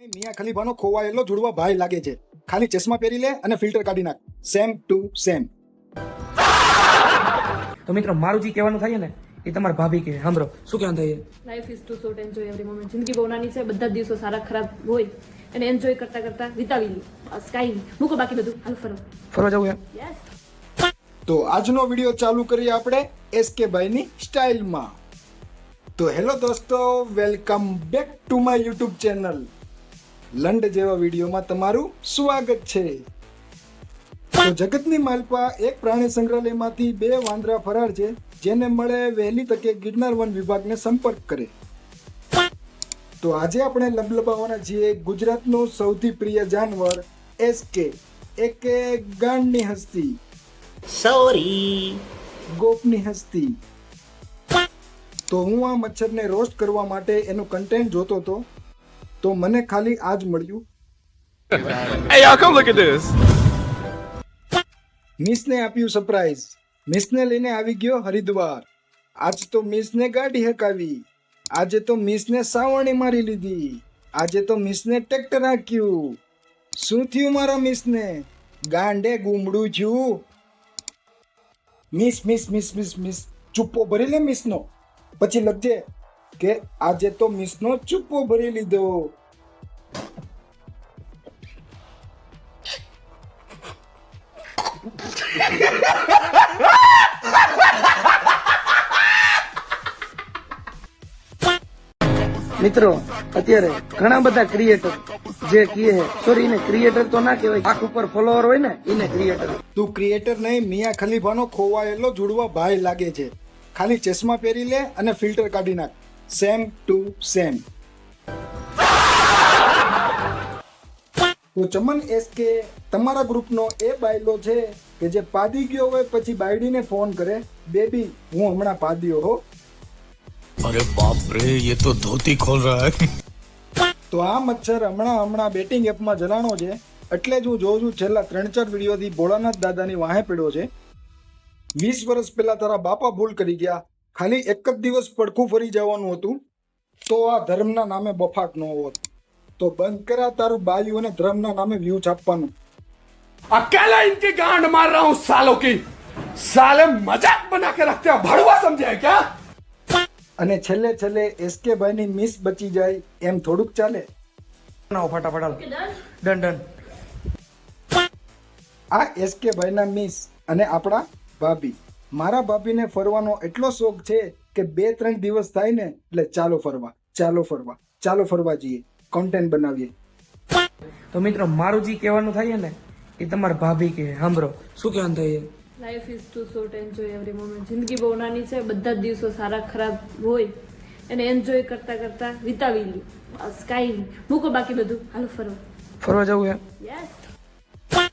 મિયા ખલીફાનો ખોવાયેલો જુડવા ભાઈ લાગે છે. ખાલી ચશ્મા પહેરી લે અને ફિલ્ટર કાઢી નાખ. સેમ ટુ સેમ તો મિત્રો મારું જે કહેવાનું થાય ને એ તમારા ભાભી કે સાંભળો શું કહેવાનું થાય life is too short enjoy every moment જિંદગી બહુ નાની છે બધા દિવસો સારા ખરાબ હોય અને એન્જોય કરતા કરતા વિતાવી લી. બસ કાંઈ મૂકો બાકી બધું. હાલ ફરો. ફરવા જવું યસ તો આજનો વીડિયો ચાલુ કરીએ આપણે એસકે ભાઈની સ્ટાઇલમાં તો હેલો દોસ્તો welcome back to my YouTube channel લંડ જેવા વિડીયોમાં તમારું સ્વાગત છે. તો જગતની માલપા એક પ્રાણી સંગ્રહાલયમાંથી બે વાંદરા ફરાર છે જેને મળે વહેલી તકે ગિરનાર વન વિભાગને સંપર્ક કરે. તો આજે આપણે લબલબાવાના છીએ ગુજરાતનું સૌથી પ્રિય જાનવર એસકે એકે ગાંડની હસ્તી. સોરી ગોપની હસ્તી. તો હું આ મચ્છરને રોસ્ટ કરવા માટે એનું કન્ટેન્ટ જોતો હતો. તો મને ખાલી આ જ મળ્યું. Hey, y'all, come look at this. મિસને આપ્યું સરપ્રાઈઝ મિસને લઈને આવી ગયો હરિદ્વાર. આજ તો મિસને ગાડી હકાવી. આજે તો મિસને સાવણી મારી લીધી. આજે તો મિસને ટ્રેક્ટર હાંક્યું શું થયું મારા મિસને? ગાંડે ગુમડું જ્યું miss miss miss miss miss. ચુપ્પો ભરી લે મિસનો. પછી લખજે. કે આજે તો મિસનો ચુપ્પો ભરી લીધો. મિત્રો અત્યારે ઘણા બધા ક્રિએટર જે કહે સોરી એને ક્રિએટર તો ના કહેવાય આંખ ઉપર ફોલોવર હોય ને એને ક્રિએટર તું ક્રિએટર નહીં મિયા ખલીફાનો ખોવાયેલો જુડવા ભાઈ લાગે છે. ખાલી ચશ્મા પહેરી લે અને ફિલ્ટર કાઢી નાખ. સેમ ટુ સેમ તો ચમન એસ કે તમારા ગ્રુપનો એ બાયલો છે કે જે પાદી ગયો હોય પછી બાયડીને ફોન કરે બેબી હું હમણાં પાદ્યો હો. અરે બાપ રે ये તો ધોતી ખોલ રહા હે. તો આ મચ્છર હમણાં હમણાં બેટિંગ એપમાં જણાણો છે એટલે જ હું જોઉં છું છેલ્લા ત્રણ ચાર વિડીયોથી ભોળાનાથ દાદાની વાહે પડ્યો છે. વીસ વર્ષ પહેલા તારા બાપા ભૂલ કરી ગયા ખાલી એક જ દિવસ પડખું ફરી જવાનું હતું તો આ ધર્મના નામે બફાટ ન હોત તો બંધ કરા તારું બાયુ અને ધર્મના નામે વ્યૂ છાપવાનું अकेला इनकी गांड मार रहा हूँ सालों की साले मजाक बना के रखते हैं भड़ुआ समझे हैं क्या અને છેલ્લે છેલ્લે એસકે ભાઈની મિસ બચી જાય એમ થોડુંક ચાલે બનાવો ફટાફટ હાલો. ડન ડન આ એસકે ભાઈના મિસ અને આપણા ભાભી મારા ભાભીને ફરવાનો એટલો શોખ છે કે બે ત્રણ દિવસ થાય ને એટલે ચાલો ફરવા ચાલો ફરવા ચાલો ફરવા જઈએ કોન્ટેન્ટ બનાવીએ. તો મિત્રો મારું જે કહેવાનું થાય ને એ તમારા ભાભી કે સાંભળો. શું કહેવાનું થાય life is too short enjoy every moment જિંદગી બહુ નાની છે બધા જ દિવસો સારા ખરાબ હોય એને એન્જોય કરતા કરતા વિતાવી લઈએ બસ કાંઈ નહીં મૂકો બાકી બધું. હાલો ફરો. ફરવા જવું યસ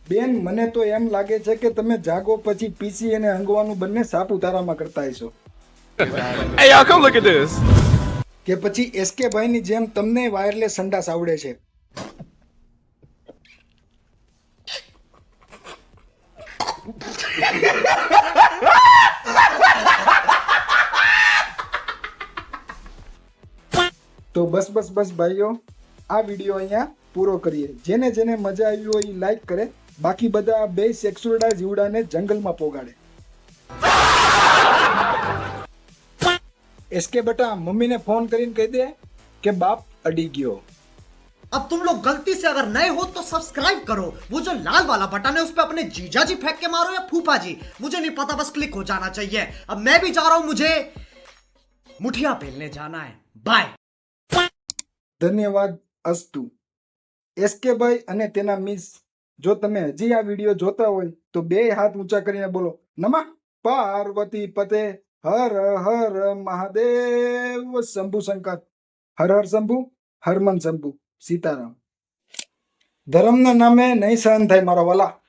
બેન મને તો એમ લાગે છે કે તમે જાગો પછી પીસી અને હંગવાનું બંને સાપુતારામાં કરતા હશો Hey, y'all, come look at this. કે પછી એસકે ભાઈની જેમ તમને વાયરલેસ સંડાસ આવડે છે. તો બસ બસ બસ ભાઈઓ આ વીડિયો અહીંયા પૂરો કરીએ. જેને જેને મજા આવી હોય એ લાઈક કરે બાકી બધા બે સેક્સુઅલડા જીવડાને જંગલમાં પોગાડે એસકે બેટા મમ્મીને ફોન કરીને કહી દે કે બાપ અડી ગયો अब तुम लोग गलती से अगर नए हो तो सब्सक्राइब करो वो जो लाल वाला बटन है उस पर अपने जीजा जी फेंक के मारो या फूफा जी मुझे नहीं पता बस क्लिक हो जाना चाहिए अब मैं भी जा रहा हूं मुझे मुठिया पेलने जाना है बाय ધન્યવાદ અસ્તુ એસકે ભાઈ અને તેના મિસ જો તમે હજી આ વીડિયો જોતા હોય તો બે હાથ ઊંચા કરીને બોલો. નમઃ. પાર્વતી પતે. હર હર મહાદેવ. શંભુ શંકર. હર હર શંભુ, હરમન શંભુ, સીતારામ. ધર્મના નામે નહીં સહન થાય મારા વાલા.